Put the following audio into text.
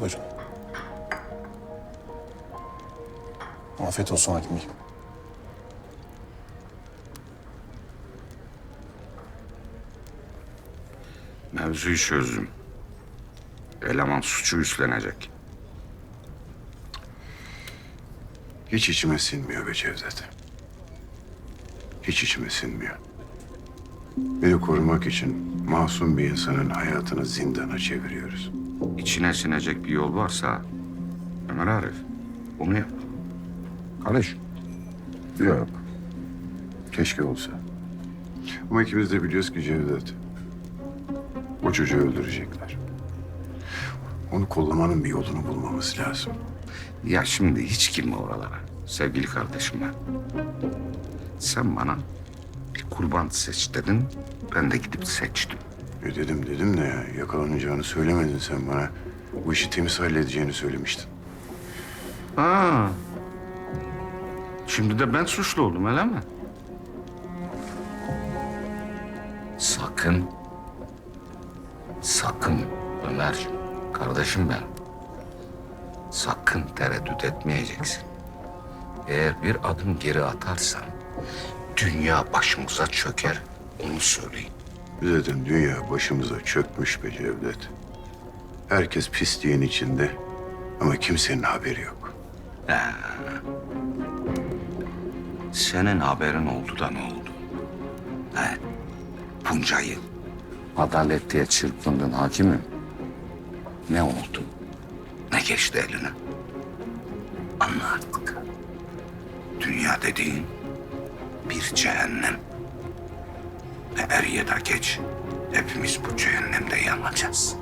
Buyurun. Afiyet olsun hakim bey. Mevzuyu çözdüm. Eleman suçu üstlenecek. Hiç içime sinmiyor be Cevdet. Hiç içime sinmiyor. Beni korumak için masum bir insanın hayatını zindana çeviriyoruz. İçine sinecek bir yol varsa Ömer Arif onu yap. Karış. Yok. Keşke olsa. Ama ikimiz de biliyoruz ki Cevdet. O çocuğu öldürecekler. Onu kollamanın bir yolunu bulmamız lazım. Ya şimdi hiç girme oralara. Sevgili kardeşim ben. Sen bana bir kurban seç dedin. Ben de gidip seçtim. E dedim dedim de ya yakalanacağını söylemedin sen bana. Bu işi temiz halledeceğini söylemiştin. Ha. Şimdi de ben suçlu oldum öyle mi? Sakın. Sakın Ömer. Kardeşim ben. Sakın tereddüt etmeyeceksin. Eğer bir adım geri atarsan dünya başımıza çöker. Onu söyleyeyim. Zaten dünya başımıza çökmüş be Cevdet. Herkes pisliğin içinde ama kimsenin haberi yok. Senin haberin oldu da ne oldu? He? Bunca. Adalet diye çırpındın hakimim. Ne oldu? Ne geçti eline? Anla artık. Dünya dediğin bir cehennem. Ya da geç hepimiz bu cehennemde yanacağız.